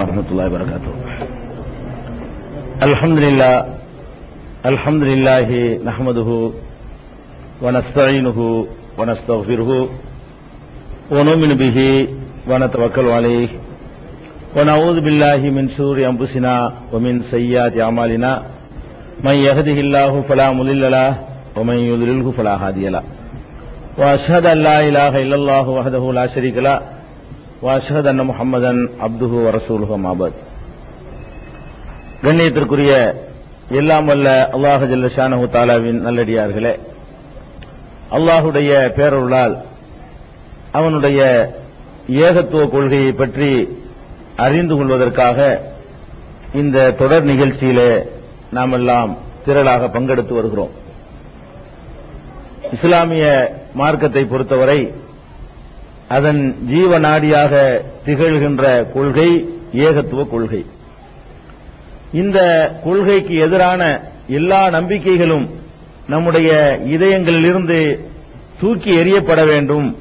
ورحمة الله وبركاته الحمد لله الحمد لله نحمده ونستعينه ونستغفره ونؤمن به ونتوكل عليه ونعوذ بالله من شرور أنفسنا ومن سيئات أعمالنا من يهده الله فلا مضل له ومن يضلله فلا هادي له۔ وأشهد أن لا إله إلا الله وحده لا شريك له۔ வாஷஹத் அன்ன முகமதன் அப்துஹு வரசூலுகம் ஆபாத் கண்ணியத்திற்குரிய எல்லாம் வல்ல அல்லாஹ் ஜல்ல ஷானஹு தாலாவின் நல்லடியார்களே அல்லாஹுடைய பேரொருளால் அவனுடைய ஏகத்துவ கொள்கையை பற்றி அறிந்து கொள்வதற்காக இந்த தொடர் நிகழ்ச்சியிலே நாம் எல்லாம் திரளாக பங்கெடுத்து வருகிறோம். இஸ்லாமிய மார்க்கத்தை பொறுத்தவரை அதன் ஜீவநாடியாக திகழ்கின்ற கொள்கை ஏகத்துவ கொள்கை. இந்த கொள்கைக்கு எதிரான எல்லா நம்பிக்கைகளும் நம்முடைய இதயங்களிலிருந்து தூக்கி எறியப்பட வேண்டும்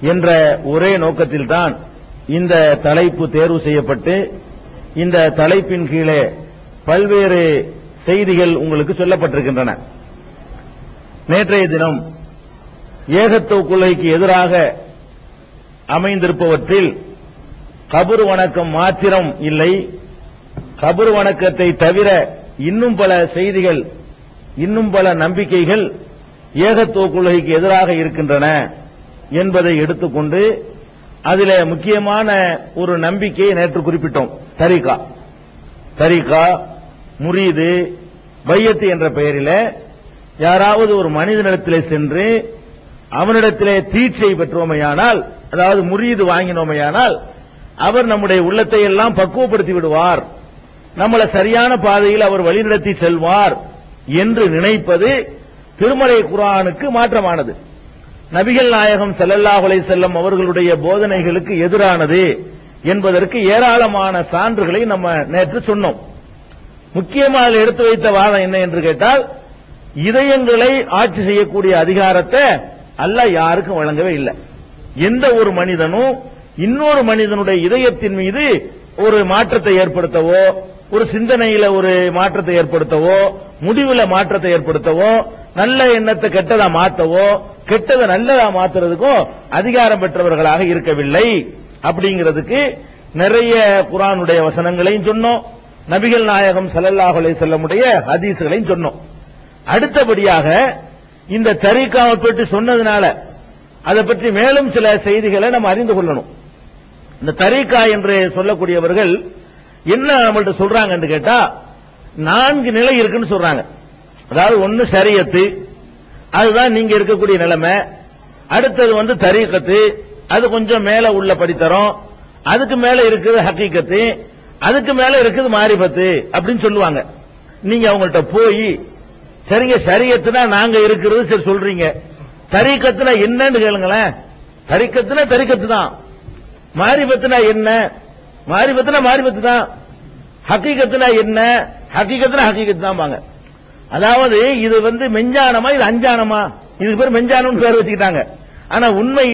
என்ற ஒரே நோக்கத்தில்தான் இந்த தலைப்பு தேர்வு செய்யப்பட்டு இந்த தலைப்பின் கீழே பல்வேறு செய்திகள் உங்களுக்கு சொல்லப்பட்டிருக்கின்றன. நேற்றைய தினம் ஏகத்துவ கொள்கைக்கு எதிராக அமைந்திருப்பவற்றில் கபுரு வணக்கம் மாத்திரம் இல்லை. கபர் வணக்கத்தை தவிர இன்னும் பல செய்திகள் இன்னும் பல நம்பிக்கைகள் ஏகத்துவ கொள்கைக்கு எதிராக இருக்கின்றன என்பதை எடுத்துக்கொண்டு அதில் முக்கியமான ஒரு நம்பிக்கையை நேற்று குறிப்பிட்டோம். தரிகா. தரிகா முரீது பையத்து என்ற பெயரில் யாராவது ஒரு மனிதனிடத்திலே சென்று அவனிடத்திலே தீட்சை பெற்றோமையானால் அதாவது முறியீது வாங்கினோமையானால் அவர் நம்முடைய உள்ளத்தை எல்லாம் பக்குவப்படுத்தி விடுவார். நம்மளை சரியான பாதையில் அவர் வழிநடத்தி செல்வார் என்று நினைப்பது திருமலை குரானுக்கு மாற்றமானது. நபிகள் நாயகம் செல்லல்லாஹுலை செல்லம் அவர்களுடைய போதனைகளுக்கு எதிரானது என்பதற்கு ஏராளமான சான்றுகளை நம்ம நேற்று சொன்னோம். முக்கியமாக அதில் எடுத்து வைத்த வாதம் என்ன என்று கேட்டால் இதயங்களை ஆட்சி செய்யக்கூடிய அதிகாரத்தை அல்ல யாருக்கும் வழங்கவே இல்லை. எந்த ஒரு மனிதனும் இன்னொரு மனிதனுடைய இதயத்தின் மீது ஒரு மாற்றத்தை ஏற்படுத்தவோ ஒரு சிந்தனையில ஒரு மாற்றத்தை ஏற்படுத்தவோ முடிவுல மாற்றத்தை ஏற்படுத்தவோ நல்ல எண்ணத்தை கெட்டதா மாத்தவோ கெட்டதை நல்லதா மாத்துறதுக்கும் அதிகாரம் பெற்றவர்களாக இருக்கவில்லை. அப்படிங்கிறதுக்கு நிறைய குரானுடைய வசனங்களையும் சொன்னோம். நபிகள் நாயகம் ஸல்லல்லாஹு செல்லமுடைய ஹதீஸ்களையும் சொன்னோம். அடுத்தபடியாக இந்த தரீக்காவை பற்றி சொன்னதுனால அதை பற்றி மேலும் சில செய்திகளை நம்ம அறிந்து கொள்ளணும். இந்த தரீக்கா என்று சொல்லக்கூடியவர்கள் என்ன நம்மள்ட்ட சொல்றாங்கன்னு கேட்டா நான்கு நிலை இருக்குன்னு சொல்றாங்க. அதாவது ஒன்னு சரியத்து அதுதான் நீங்க இருக்கக்கூடிய நிலைமை. அடுத்தது வந்து தரீக்கத்து அது கொஞ்சம் மேல உள்ள படித்தரம் அதுக்கு மேல இருக்குது ஹக்கீக்கத்து அதுக்கு மேல இருக்குது மாரிபத்து அப்படின்னு சொல்லுவாங்க. நீங்க அவங்கள்ட்ட போய் சரிங்க சரியத்துனா நாங்க இருக்கிறது சரி சொல்றீங்க. தரிக்கத்துல என்னன்னு கேளுங்களேன். தரிக்கத்துல தரிக்கத்து தான் மாரிபத்துனா என்ன? மாரிபத்துனா மாரிபத்து தான் ஹக்கீகத்துனா என்ன? ஹக்கீகத்துனா ஹக்கீகத்து தான் பாங்க அதாவது இது வந்து மெஞ்சானமா இது அஞ்சானமா இதுக்கு பேர் மெஞ்சானம்னு பேர் வச்சுக்கிட்டாங்க. ஆனா உண்மை